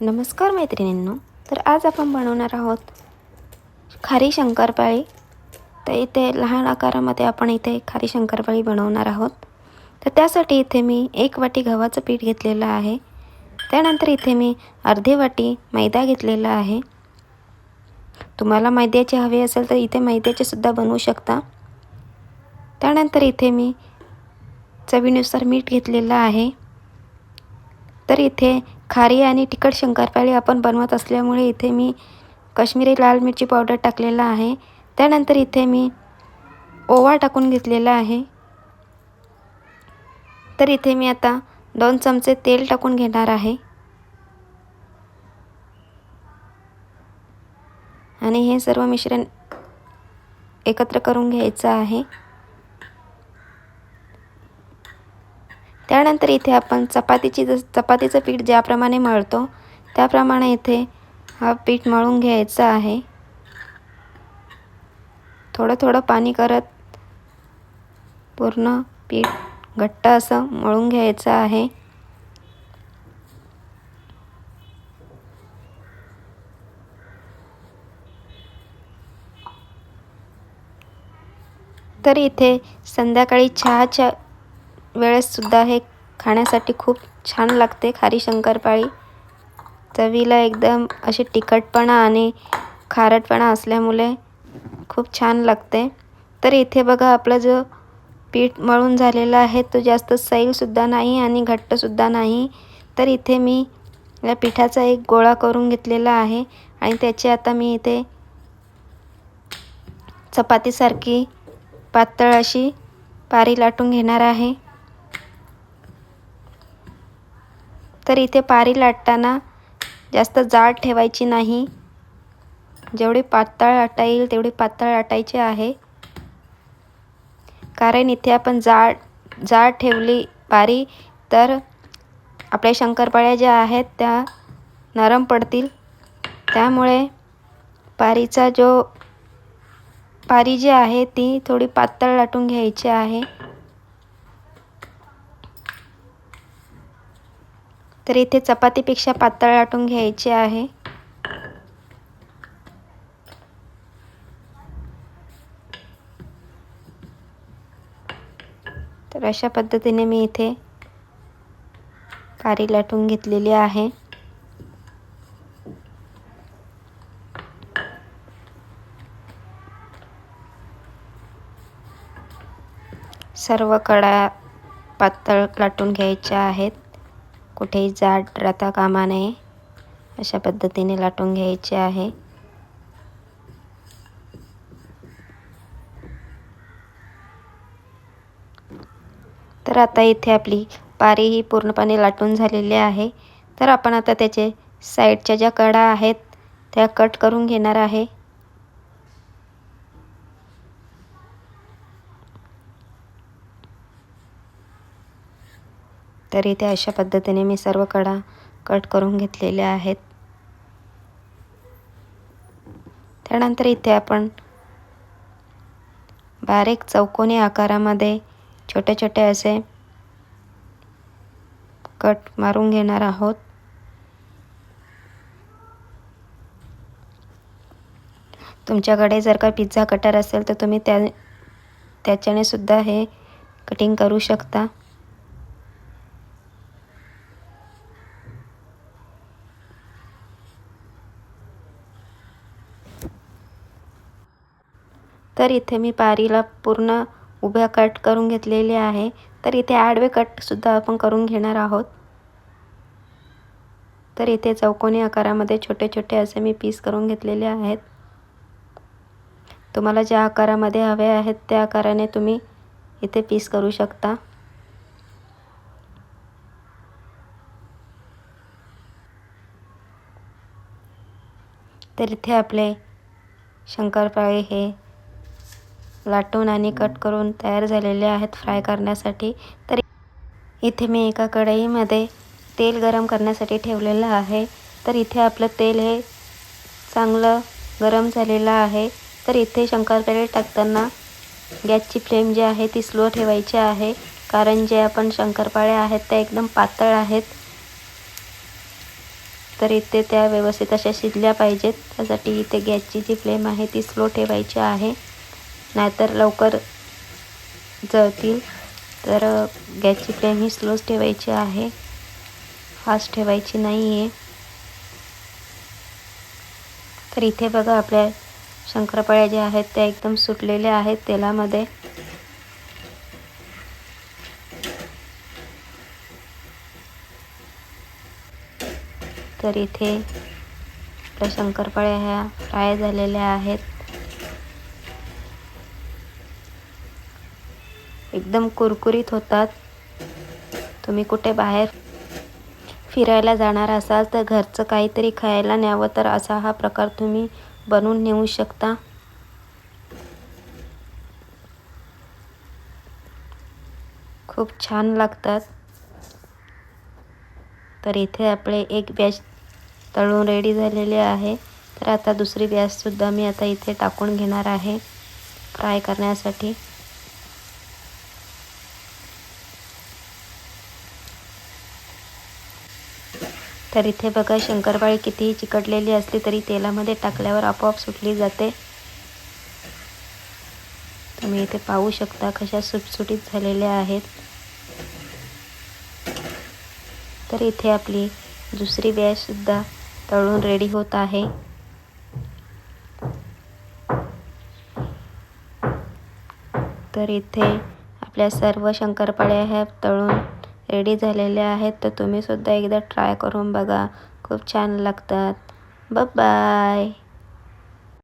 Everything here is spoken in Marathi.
नमस्कार मैत्रिणींनो तर आज आपण बनवणार आहोत खारी शंकरपाळी. तर इथे लहान आकारामध्ये आपण इथे खारी शंकरपाळी बनवणार आहोत. तर त्यासाठी इथे मी एक वाटी गव्हाचं पीठ घेतलेलं आहे. त्यानंतर इथे मी अर्धी वाटी मैदा घेतलेला आहे. तुम्हाला मैद्याचे हवे असेल तर इथे मैद्याचे सुद्धा बनवू शकता. त्यानंतर इथे मी चवीनुसार मीठ घेतलेलं आहे. तर इथे खारी आणि तिखट शंकरपाळी आपण बनवत असल्यामुळे इथे मी कश्मीरी लाल मिरची पावडर टाकलेला आहे. त्यानंतर इथे मी ओवा टाकून घेतलेला आहे. तर इथे मी आता दोन चमचे तेल टाकून घेणार आहे. आणि हे सर्व मिश्रण एकत्र करून घ्यायचं आहे. त्यानंतर इथे आपण चपातीची जस चपातीचं पीठ ज्याप्रमाणे मळतो त्याप्रमाणे इथे हा पीठ मळून घ्यायचं आहे. थोडं थोडं पाणी करत पूर्ण पीठ घट्ट असं मळून घ्यायचं आहे. तर इथे संध्याकाळी चहाच्या वेळेससुद्धा हे खाण्यासाठी खूप छान लागते खारी शंकरपाळी. चवीला एकदम अशी तिखटपणा आणि खारटपणा असल्यामुळे खूप छान लागते. तर इथे बघा आपला जो पीठ मळून झालेला आहे तो जास्त सैलसुद्धा नाही आणि घट्टसुद्धा नाही. तर इथे मी या पिठाचा एक गोळा करून घेतलेला आहे आणि त्याची आता मी इथे चपातीसारखी पातळ अशी पारी लाटून घेणार आहे. तर इथे पारी लाटताना जास्त जाड ठेवायची नाही. जेवढी पातळ लाटा येईल तेवढी पातळ लाटायची आहे. कारण इथे आपण जाड जाड ठेवली पारी तर आपल्या शंकरपाळ्या ज्या आहेत त्या नरम पडतील. त्यामुळे पारीचा जो पारी जी आहे ती थोडी पातळ लाटून घ्यायची आहे. तर इथे चपातीपेक्षा पातळ लाटून घ्यायचे आहे. तर अशा पद्धतीने मी इथे कारी लाटून घेतलेली आहे. सर्व कडा पातळ लाटून घ्यायच्या आहेत. कुठेही जाड राहता कामा नये. अशा पद्धतीने लाटून घ्यायचे आहे. तर आता इथे आपली पारी ही पूर्णपणे लाटून झालेली आहे. तर आपण आता त्याचे साईडच्या ज्या कडा आहेत त्या कट करून घेणार आहे. तर इथे अशा पद्धतीने मी सर्व कडा कट करून घेतलेल्या आहेत. त्यानंतर इथे आपण बारीक चौकोनी आकारामध्ये छोटे छोटे असे कट मारून घेणार आहोत. तुमच्याकडे जर का पिझ्झा कटर असेल तर तुम्ही त्या त्याच्याने सुद्धा हे कटिंग करू शकता. तर इथे मी पारीला पूर्ण उभ्या कट करून घेतलेले आहे. तर इथे आडवे कटसुद्धा आपण करून घेणार आहोत. तर इथे चौकोनी आकारामध्ये छोटे छोटे असे मी पीस करून घेतलेले आहेत. तुम्हाला ज्या आकारामध्ये हवे आहेत त्या आकाराने तुम्ही इथे पीस करू शकता. तर इथे आपले शंकरपाळे हे लाटून आणि कट करून तयार झालेले आहेत फ्राय करण्यासाठी. तर इथे मी एका कढईमध्ये तेल गरम करण्यासाठी ठेवलेलं आहे. तर इथे आपलं तेल हे चांगलं गरम झालेलं आहे. तर इथे शंकरपाळे टाकताना गॅसची फ्लेम जी आहे ती स्लो ठेवायची आहे. कारण जे आपण शंकरपाळे आहेत त्या एकदम पातळ आहेत. तर इथे त्या व्यवस्थित अशा शिजल्या पाहिजेत. त्यासाठी इथे गॅसची जी फ्लेम आहे ती स्लो ठेवायची आहे. नाहीतर लवकर जळतील. तर गॅसची फ्लेम ही स्लोच ठेवायची आहे. फास्ट ठेवायची नाही आहे तर इथे बघा आपल्या शंकरपाळ्या ज्या आहेत त्या एकदम सुटलेल्या आहेत तेलामध्ये. तर इथे आपल्या शंकरपाळ्या ह्या फ्राय झालेल्या आहेत. एकदम कुरकुरीत होतात. तुम्ही कुठे बाहेर फिरायला जाणार असाल तर घरचं काहीतरी खायला न्यावं तर असा हा प्रकार तुम्ही बनवून नेऊ शकता. खूप छान लागतात. तर इथे आपले एक बॅच तळून रेडी झालेले आहे. तर आता दुसरी बॅचसुद्धा मी आता इथे टाकून घेणार आहे. फ्राय करण्यासाठी. तर इथे बघा शंकरपाळी कितीही चिकटलेली असली तरी तेलामध्ये टाकल्यावर आपोआप सुटली जाते. तुम्ही इथे पाहू शकता कशा सुटसुटीत झालेल्या आहेत. तर इथे आपली दुसरी बॅचसुद्धा तळून रेडी होत आहे. तर इथे आपल्या सर्व शंकरपाळ्या ह्या तळून रेडी झालेले आहेत तर तुम्हीसुद्धा एकदा ट्राय करून बघा. खूप छान लागतात. बाय